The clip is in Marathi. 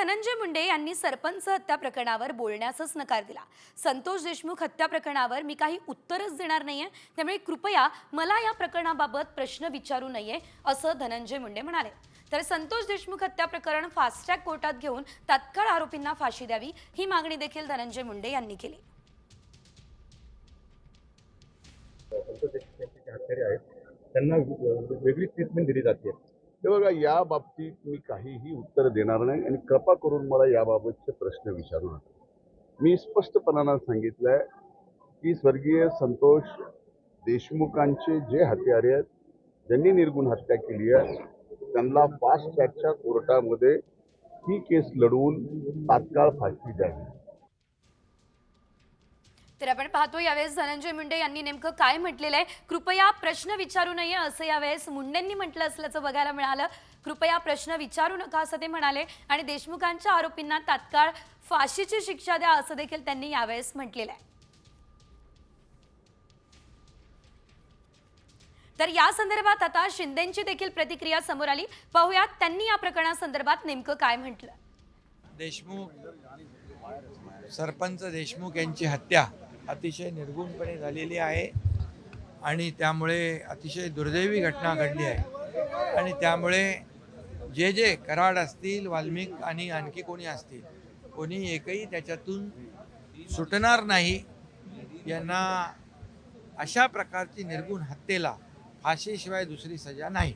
धनंजय मुंडे यांनी सरपंच हत्या प्रकरणावर बोलण्यासच नकार दिला. संतोष देशमुख हत्या प्रकरणावर मी काही उत्तरच देणार नाहीये. त्यामुळे कृपया मला या प्रकरणाबाबत प्रश्न विचारू नये असं धनंजय मुंडे म्हणाले. तर संतोष देशमुख हत्या प्रकरण फास्ट ट्रॅक कोर्टात घेऊन तात्काळ आरोपींना फाशी द्यावी ही मागणी देखील धनंजय मुंडे यांनी केली. त्यांना वेगळी ट्रीटमेंट दिली जाते. हे बघा या बाबतीत मी काहीही उत्तर देणार नाही आणि कृपा करून मला याबाबतचे प्रश्न विचारू नका. मी स्पष्टपणानं सांगितलंय की स्वर्गीय संतोष देशमुखांचे जे हत्यारे आहेत ज्यांनी निर्गुण हत्या केली आहे त्यांना फास्ट ट्रॅकच्या कोर्टामध्ये ही केस लढवून तात्काळ फाशी द्यावी. तर आपण पाहतो यावेळेस धनंजय मुंडे यांनी नेमकं काय म्हटलेलं आहे? कृपया प्रश्न विचारू नये असं यावेळेस मुंडेंनी म्हटलं असल्याचं बघायला मिळालं. कृपया प्रश्न विचारू नका असं ते म्हणाले आणि देशमुखांच्या आरोपींना तात्काळ फाशीची शिक्षा द्या असं देखील त्यांनी यावेळेस म्हटलेलं आहे. तर या संदर्भात आता शिंदेची देखील प्रतिक्रिया समोर आली. पाहूयात त्यांनी या प्रकरणासंदर्भात नेमकं काय म्हटलं? देशमुख सरपंच देशमुख यांची हत्या अतिशय निर्गुणपणे झालेली आहे आणि त्यामुळे अतिशय दुर्दैवी घटना घडली आहे. आणि त्यामुळे जे जे कराड असतील वाल्मिक आणि आणखी कोणी असतील कोणी एकही त्याच्यातून सुटणार नाही. यांना अशा प्रकारची निर्गुण हत्येला फाशीशिवाय दुसरी सजा नाही.